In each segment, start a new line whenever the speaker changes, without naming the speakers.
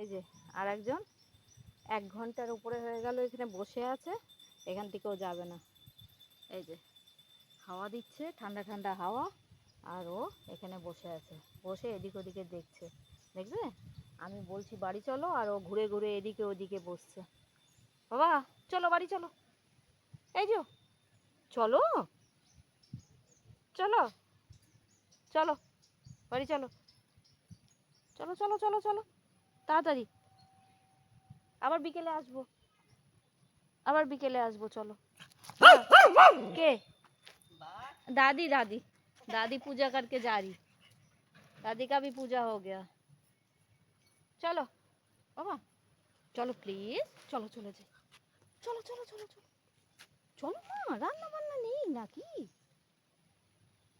এই যে আর একজন এক ঘণ্টার উপরে হয়ে গেল, এখানে বসে আছে, এখান থেকেও যাবে না। এই যে, হাওয়া দিচ্ছে, ঠান্ডা ঠান্ডা হাওয়া, আর ও এখানে বসে আছে, বসে এদিক ওদিকে দেখছে। দেখবে আমি বলছি, বাড়ি চলো, আর ও ঘুরে ঘুরে এদিকে ওদিকে বসছে। বাবা, চলো, বাড়ি চলো। এই যে, চলো চলো চলো, বাড়ি চলো। চলো চলো চলো চলো। তাড়াতাড়ি আবার বিকেলে আসবো আবার বিকেলে আসবো চলো কে दादी दादी दादी पूजा करके जा रही दादी का भी पूजा हो गया चलो बाबा চলো প্লিজ চলো চলে যাই চলো চলো চলো চলো চলো না রান্না বান্না নেই নাকি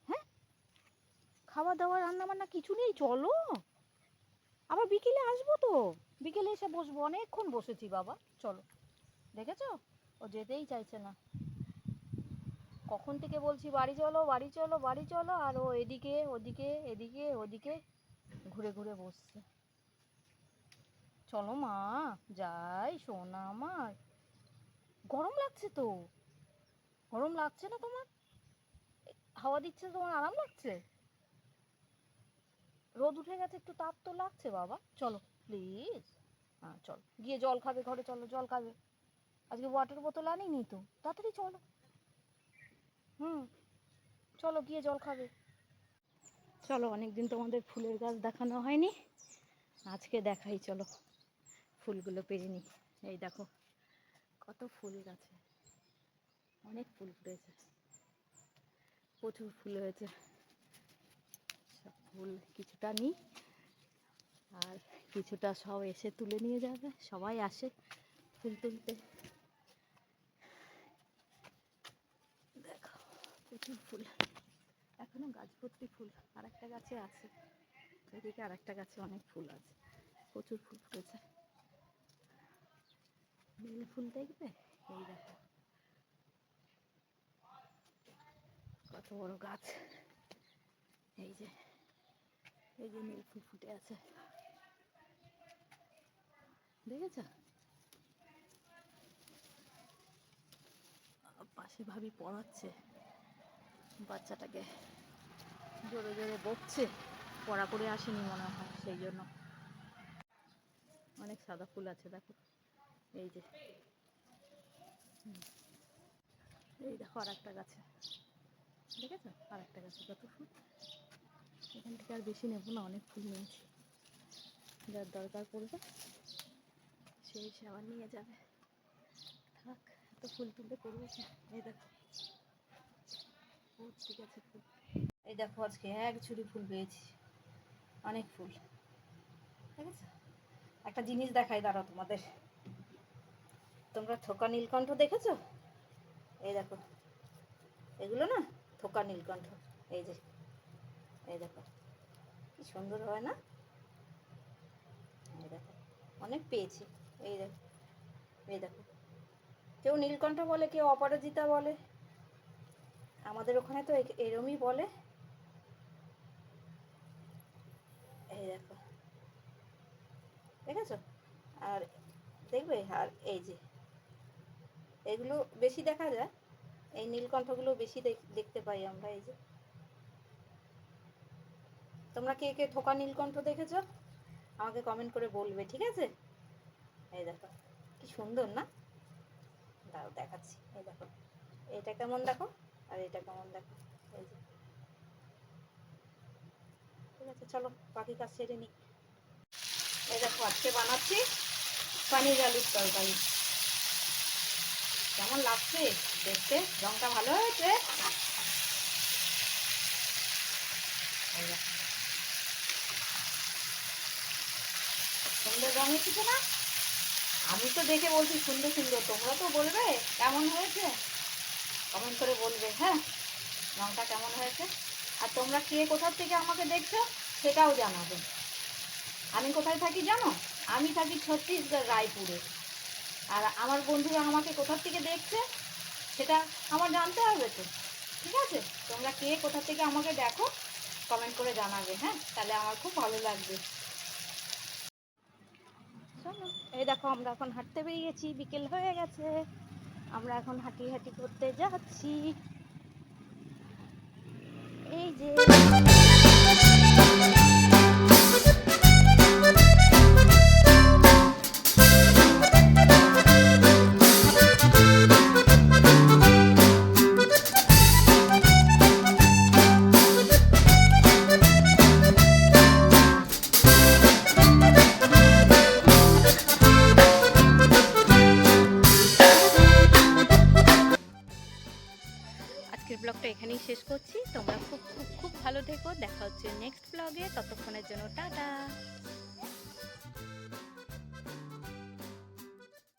হ্যাঁ খাওয়া দাওয়া রান্না বান্না কিছু নেই চলো আবার বিকেলে আসব তো। বিকেলে এসে বসবো। অনেকক্ষণ বসেছি বাবা। চলো। দেখেছ? ও যেতেই চাইছে না। কখন থেকে বলছি, বাড়ি চলো বাড়ি চলো বাড়ি চলো। আর ও এদিকে, ওদিকে এদিকে, ওদিকে ঘুরে ঘুরে বসছে। চলো মা, যাই সোনা আমার গরম লাগছে তো। গরম লাগছে না তোমার? হাওয়া দিচ্ছে তোমার? আরাম লাগছে? রোদ উঠে গেছে, একটু তাপ তো লাগছে বাবা। চলো প্লিজ হ্যাঁ চলো। গিয়ে জল খাবে ঘরে, চলো, জল খাবে। আজকে ওয়াটার বোতল আনিনি তো। তাড়াতাড়ি চলো। হুম, চলো, গিয়ে জল খাবে। চলো, অনেকদিন তোমাদের ফুলের গাছ দেখানো হয়নি। আজকে দেখাই, চলো। ফুলগুলো পেরে নি এই দেখো, কত ফুল গাছে। অনেক ফুল ফুটেছে। প্রচুর ফুল হয়েছে। ফুল কিছুটা নিই। আর কিছুটা সব এসে তুলে নিয়ে যাবে। সবাই আসে ফুল তুলতে। দেখো, প্রচুর ফুল। এখনও গাছ ভর্তি ফুল। আর একটা গাছে আছে। এদিকে আর একটা গাছে অনেক ফুল আছে। প্রচুর ফুল ফুটেছে। নীল ফুল দেখবে? এই দেখো। কত বড় গাছ। এই যে। এই যে নীল ফুটে আছে। দেখেছ? পাশে ভাবি পড়াচ্ছে। বাচ্চাটাকে জোরে জোরে বকছে। পড়া করে আসেনি মনে হয়, সেই জন্য। অনেক সাদা ফুল আছে, দেখো। এই যে। এই দেখো আর একটা গাছে। দেখেছ? আর একটা গাছে কত ফুল। এখান থেকে আর বেশি নেব না, অনেক ফুল নিয়েছি। যার দরকার পড়বে, সেই সে আবার নিয়ে যাবে। থাক, এত ফুল তুলতে করবে এই দেখো ঠিক আছে ফুল এই দেখো আজকে এক ঝুড়ি ফুল পেয়েছি, অনেক ফুল। ঠিক আছে? একটা জিনিস দেখাই দাঁড়াও তোমাদের। তোমরা থোকা নীলকণ্ঠ দেখেছ? এই দেখো, এগুলো না, থোকা নীলকণ্ঠ। এই যে এই দেখো। কি সুন্দর হয় না? এই দেখো। অনেক পেয়েছি। এই দেখো এই দেখো। কেউ নীলকণ্ঠ বলে, কেউ অপরাজিতা বলে। আমাদের ওখানে তো এরমই বলে। এই দেখো। দেখেছ? আর দেখবে? আর এই যে। এগুলো বেশি দেখা যায়। এই নীলকণ্ঠগুলো বেশি দেখ- দেখতে পাই আমরা, এই যে। তোমরা কে কে থোকা নীলকণ্ঠ দেখেছ? আমাকে কমেন্ট করে বলবে, ঠিক আছে? এই দেখো, কি সুন্দর না? দাঁড়াও দেখাচ্ছি। এই দেখো, এটা কেমন দেখো? আর এটা কেমন দেখো? এই যে। ঠিক আছে, চলো, বাকি কাজ সেরে নিই। এই দেখো, আজকে বানাচ্ছি পানির আলুর তরকারি। কেমন লাগছে দেখতে? রংটা ভালো হয়েছে এই দেখো। সুন্দর রং এসেছে না? আমি তো দেখে বলছি সুন্দর সুন্দর। তোমরা তো বলবে কেমন হয়েছে? কমেন্ট করে বলবে হ্যাঁ? রংটা কেমন হয়েছে? আর তোমরা কে কোথার থেকে আমাকে দেখছ সেটাও জানাবে। আমি কোথায় থাকি জানো? আমি থাকি ছত্তিশগড়, রায়পুরে। আর আমার বন্ধুরা আমাকে কোথার থেকে দেখছে সেটা আমার জানতে হবে তো। ঠিক আছে? তোমরা কে কোথা থেকে আমাকে দেখো, কমেন্ট করে জানাবে হ্যাঁ? তাহলে আমার খুব ভালো লাগবে। দেখো, আমরা এখন হাঁটতে বেরিয়ে গেছি বিকেল হয়ে গেছে। আমরা এখন হাঁটি হাঁটি করতে যাচ্ছি। এই যে ব্লগটা এখানেই শেষ করছি। তোমরা খুব খুব খুব ভালো থেকো। দেখা হচ্ছে নেক্সট ব্লগে ততক্ষণের জন্য টাটা।